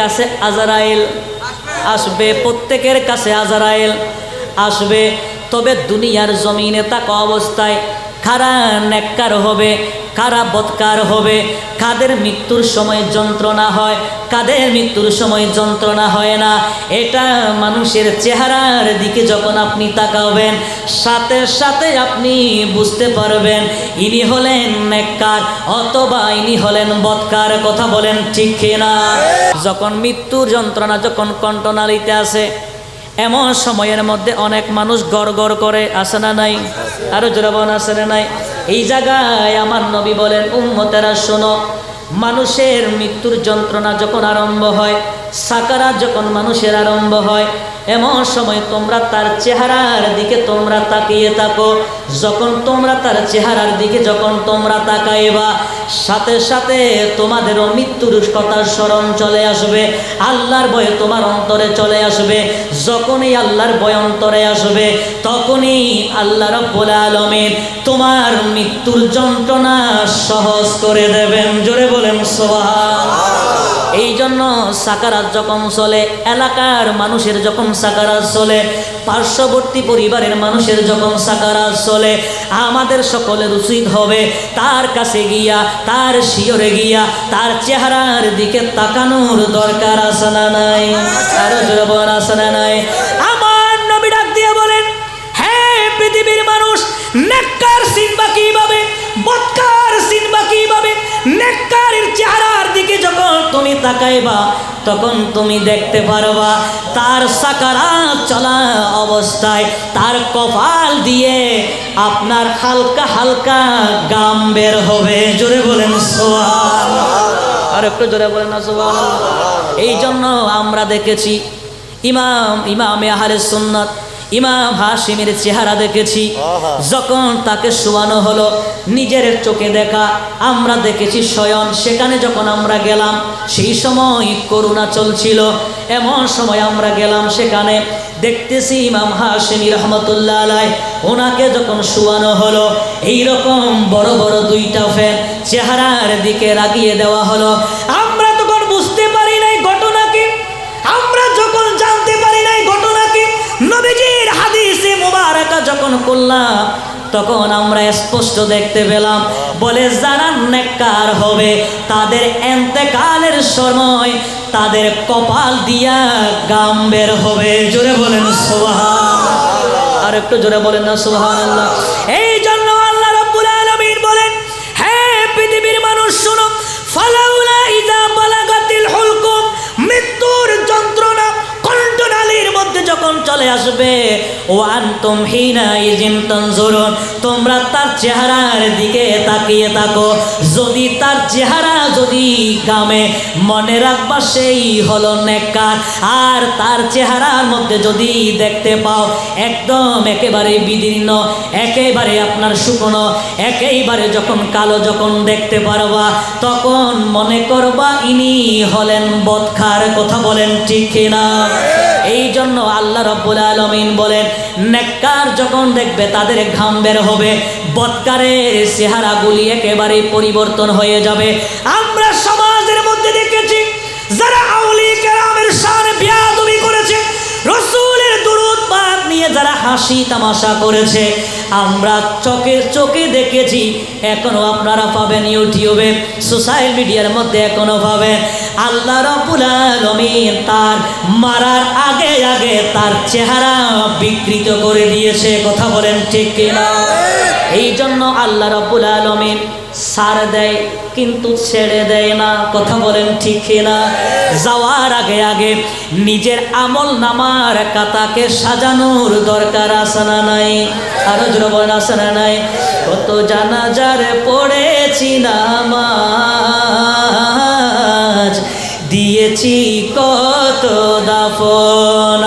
কাছে আজারাইল আসবে, প্রত্যেকের কাছে আজারাইল আসবে। তবে দুনিয়ার জমিনে তাকা অবস্থায় খারা নেককার হবে। কারা বৎকার হবে? কাদের মৃত্যুর সময় যন্ত্রণা হয়? কাদের মৃত্যুর সময় যন্ত্রণা হয় না? এটা মানুষের চেহারার দিকে যখন আপনি তাকাবেন, সাথে সাথে আপনি বুঝতে পারবেন, ইনি হলেন নেককার অথবা ইনি হলেন বৎকার, কথা বলেন ঠিক কিনা? যখন মৃত্যুর যন্ত্রণা যখন কণ্ঠনালীতে আসে, এমন সময়ের মধ্যে অনেক মানুষ গড় গড় করে আসে না নাই? আরও জোরাবন আসে না নাই? এই জায়গায় আমার নবী বলেন, উম্মতেরা, শোনো, মানুষের মৃত্যুর যন্ত্রণা যখন আরম্ভ হয়, সাকারা যখন মানুষের আরম্ভ হয় এমন সময় তোমরা তার চেহারার দিকে তোমরা তাকিয়ে থাকো। যখন তোমরা তার চেহারার দিকে যখন তোমরা তাকাইবা, সাথে সাথে তোমাদেরও মৃত্যুর কথা স্মরণ চলে আসবে। আল্লাহর ভয়ে তোমার অন্তরে চলে আসবে। যখনই আল্লাহর বয় অন্তরে আসবে, তখনই আল্লাহ রব্বুল আলমিন তোমার মৃত্যুর যন্ত্রণা সহজ করে দেবেন। জোরে বলেন সোহা এই জন্য সাকারাত যখন চলে, এলাকার মানুষের যখন সাকারাত চলে, পার্শ্ববর্তী পরিবারের মানুষের যখন সাকারাত চলে, আমাদের সকলের উচিত হবে তার কাছে গিয়া, তার শিওরে গিয়া, তার চেহারার দিকে তাকানোর দরকার আছে না নাই? আরও জোরবন আছে না নাই? আমার নবী ডাক দিয়ে বলেন হ্যাঁ পৃথিবীর মানুষ তাকাইবা, তখন তুমি দেখতে পারবা, তার সাকারা চলা অবস্থায় তার কপাল দিয়ে আপনার হালকা হালকা গাম বের হবে। জোরে বলেন সোয়াল আর একটু জোরে বলেন সোয়াল এই জন্য আমরা দেখেছি, ইমাম, ইমামে আহারে সুন্নত ইমাম হাসিমের চেহারা দেখেছি। যখন তাকে শোয়ানো হলো নিজের চোখে দেখা আমরা দেখেছি শয়ন। সেখানে যখন আমরা গেলাম সেই সময় করুণা চলছিল। এমন সময় আমরা গেলাম সেখানে দেখতেছি ইমাম হাসিমি রহমতুল্লাহ আলাই ওনাকে যখন শোয়ানো হলো এই রকম বড় বড় দুইটা ফ্যান চেহারার দিকে রাগিয়ে দেওয়া হলো। করলাম তখন আমরা স্পষ্ট দেখতে পেলাম। বলে, যারা নেককার হবে, তাদের এন্তেকালের সময় তাদের কপাল দিয়া গাম বের হবে। জোরে বলেন সোহান আর একটু জোরে বলেন না সোহান আল্লাহ এই জন্য আল্লাহ রাব্বুল আলামিন বলেন হ্যাঁ পৃথিবীর মানুষ, শুনো ফালাউলা তোমরা তার চেহারার দিকে তাকিয়ে থাকো। যদি তার চেহারা যদি গামে, মনে রাখবা সেই হলো নেককার। আর তার চেহারার মধ্যে যদি দেখতে পাও, একদম একেবারে বিদীর্ণ, একেবারে আপনার শুকনো, একেবারে যখন কালো যখন দেখতে পারবা, তখন মনে করবা ইনি হলেন বৎখার কথা বলেন ঠিক কিনা? এই জন্য আল্লাহ রব্বুল আলমিন বলেন, নেককার যখন দেখবে তাদের ঘাম বের হবে, বৎকারের চেহারাগুলি একেবারে পরিবর্তন হয়ে যাবে। আমরা সমাজের মধ্যে দেখেছি, যারা আউলি কেরামের সামনে বিয়াদবি করেছে, রসুলের দুরুদ পাক নিয়ে যারা হাসি তামাশা করেছে, আমরা চোখে চোখে দেখেছি, এখনও আপনারা পাবেন ইউটিউবে, সোশ্যাল মিডিয়ার মধ্যে এখনও পাবেন। আল্লাহ রব্বুল আলামিন তার মারার আগে আগে তার চেহারা বিকৃত করে দিয়েছে, কথা বলেন ঠিক কিনা? এই জন্য আল্লাহ রব্বুল আলমিন সার দেয় কিন্তু ছেড়ে দেয় না, কথা বলেন ঠিক কিনা? যাওয়ার আগে আগে নিজের আমল নামার কাতাকে সাজানোর দরকার আছে না নাই? আরও জোরবন আছে না নাই? কত জানাজার পড়েছি নামাজ দিয়েছি কত দাফন।